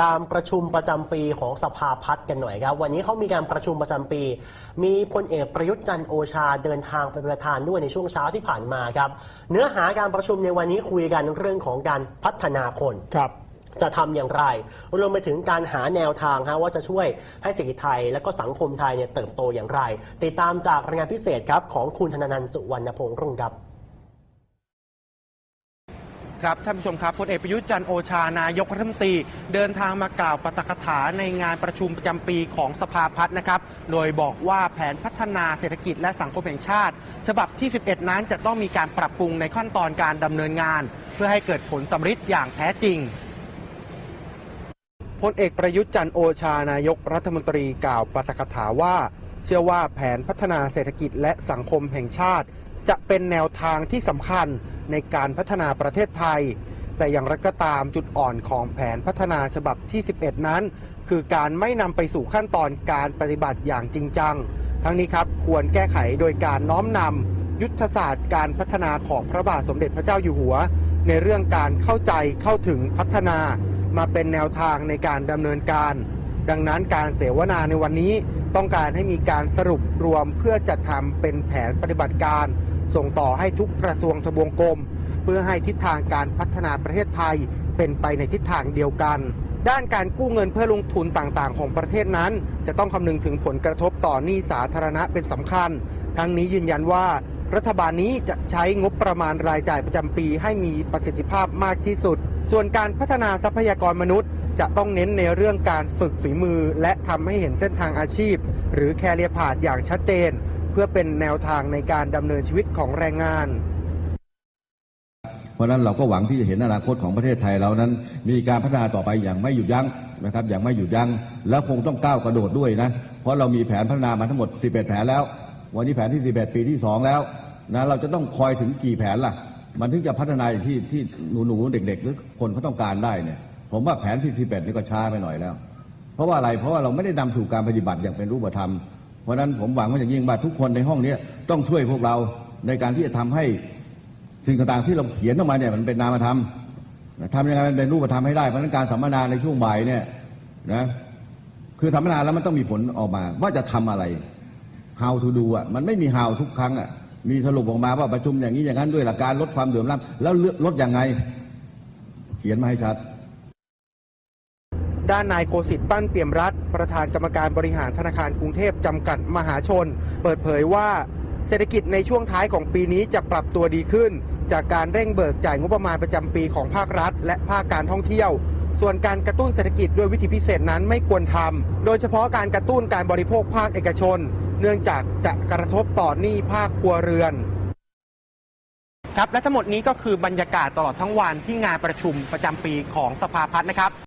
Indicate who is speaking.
Speaker 1: การประชุมประจำปีของสภาพัฒน์กันหน่อยครับ วันนี้เขามีการประชุมประจำปี มีพลเอกประยุทธ์จันทร์โอชาเดินทางไปเป็นประธานด้วยในช่วงเช้าที่ผ่านมาครับ เนื้อหาการประชุมในวันนี้คุยกันเรื่องของการพัฒนาคน
Speaker 2: ครับ
Speaker 1: จะทำอย่างไร รวมไปถึงการหาแนวทางฮะว่าจะช่วยให้เศรษฐกิจไทย และก็สังคมไทยเนี่ยเติบโตอย่างไร ติดตามจากรายงานพิเศษครับของคุณธนานันท์สุวรรณพงษ์รุ่งครับ
Speaker 3: ครับท่านผู้ชมครับพลเอกประยุทธ์จันโอชานายกรัฐมนตรี เดินทางมากล่าวปาฐกถาในงานประชุมประจำปีของสภาพัฒน์นะครับโดยบอกว่าแผนพัฒนาเศรษฐกิจและสังคมแห่งชาติ ฉบับที่ 11 นั้นจะต้องมีการปรับปรุงในขั้นตอนการดำเนินงาน เพื่อให้เกิดผลสำฤทธิ์อย่างแท้จริงพลเอกประยุทธ์จันโอชานายกรัฐมนตรีกล่าวปาฐกถาว่า เชื่อว่าแผนพัฒนาเศรษฐกิจและสังคมแห่งชาติ จะเป็นแนวทางที่สำคัญในการพัฒนาประเทศไทย แต่อย่างไรก็ตามจุดอ่อนของแผนพัฒนาฉบับที่ 11 นั้น คือการไม่นำไปสู่ขั้นตอนการปฏิบัติอย่างจริงจัง ทั้งนี้ครับควรแก้ไขโดยการน้อมนำยุทธศาสตร์การพัฒนาของพระบาทสมเด็จพระเจ้าอยู่หัว ในเรื่องการเข้าใจเข้าถึงพัฒนามาเป็นแนวทางในการดำเนินการ ดังนั้นการเสวนาในวันนี้ต้องการให้มีการสรุปรวมเพื่อจัดทำเป็นแผนปฏิบัติการ ส่งต่อให้ทุกกระทรวงทบวงกรมเพื่อให้ทิศทางการพัฒนาประเทศไทยเป็นไปในทิศทางเดียวกัน ด้านการกู้เงินเพื่อลงทุนต่างๆ ของประเทศนั้น จะต้องคำนึงถึงผลกระทบต่อหนี้สาธารณะเป็นสำคัญ ทั้งนี้ยืนยันว่า รัฐบาลนี้จะใช้งบประมาณรายจ่ายประจำปีให้มีประสิทธิภาพมากที่สุด ส่วนการพัฒนาทรัพยากรมนุษย์ จะต้องเน้นในเรื่องการฝึกฝีมือ และทำให้เห็นเส้นทางอาชีพ หรือแคเรียพาดอย่างชัดเจน เพื่อเป็นแนวทางในการดำเนินชีวิตของแรงงาน
Speaker 4: เพราะฉะนั้นเราก็หวังที่จะเห็นอนาคตของประเทศไทยเรานั้น มีการพัฒนาต่อไปอย่างไม่หยุดยั้งนะครับ อย่างไม่หยุดยั้งแล้วคงต้องก้าวกระโดดด้วยนะเพราะเรามีแผนพัฒนามาทั้งหมด 11 แผนแล้ว วันนี้แผนที่ 11 ปีที่ 2 แล้วนะเราจะต้องคอยถึงกี่แผนล่ะ มันถึงจะพัฒนาอย่างที่ที่หนูๆเด็ก ๆ หรือคนเขาต้องการได้เนี่ยผมว่าแผนที่ 11 นี่ก็ช้าไปหน่อยแล้ว เพราะว่าอะไรเพราะว่าเราไม่ได้นำสู่การปฏิบัติอย่างเป็นรูปธรรม ราะนั้นผมหวังว่าอย่างยิ่งว่าทุกคนในห้องนี้ต้องช่วยพวกเราในการที่จะทำให้สิ่งต่างๆที่เราเขียนออกมาเนี่ยมันเป็นนามธรรมทำยังไงมันเป็นรูปธรรมให้ได้เพราะนั้นการสัมมนาในช่วงบ่ายเนี่ยนะคือสัมมนาแล้วมันต้องมีผลออกมา ว่าจะทำอะไร how to do อะมันไม่มี how ทุกครั้งอะมีสรุปออกมาว่าประชุมอย่างนี้อย่างนั้นด้วยหลักการลดความเดือดร้อนแล้วลดยังไง เขียนมาให้ชัด
Speaker 3: ด้านนายโคสิทธิ์ปั้นเปี่ยมรัฐ ประธานกรรมการบริหารธนาคารกรุงเทพจำกัดมหาชน เปิดเผยว่าเศรษฐกิจในช่วงท้ายของปีนี้จะปรับตัวดีขึ้น จากการเร่งเบิกจ่ายงบประมาณประจำปีของภาครัฐ และภาคการท่องเที่ยว ส่วนการกระตุ้นเศรษฐกิจด้วยวิธีพิเศษนั้นไม่ควรทำโดยเฉพาะการกระตุ้นการบริโภคภาคเอกชน เนื่องจากจะกระทบต่อหนี้ภาคครัวเรือนครับและทั้งหมดนี้ก็คือบรรยากาศตลอดทั้งวันที่งานประชุมประจำปีของสภาพัฒน์นะครับ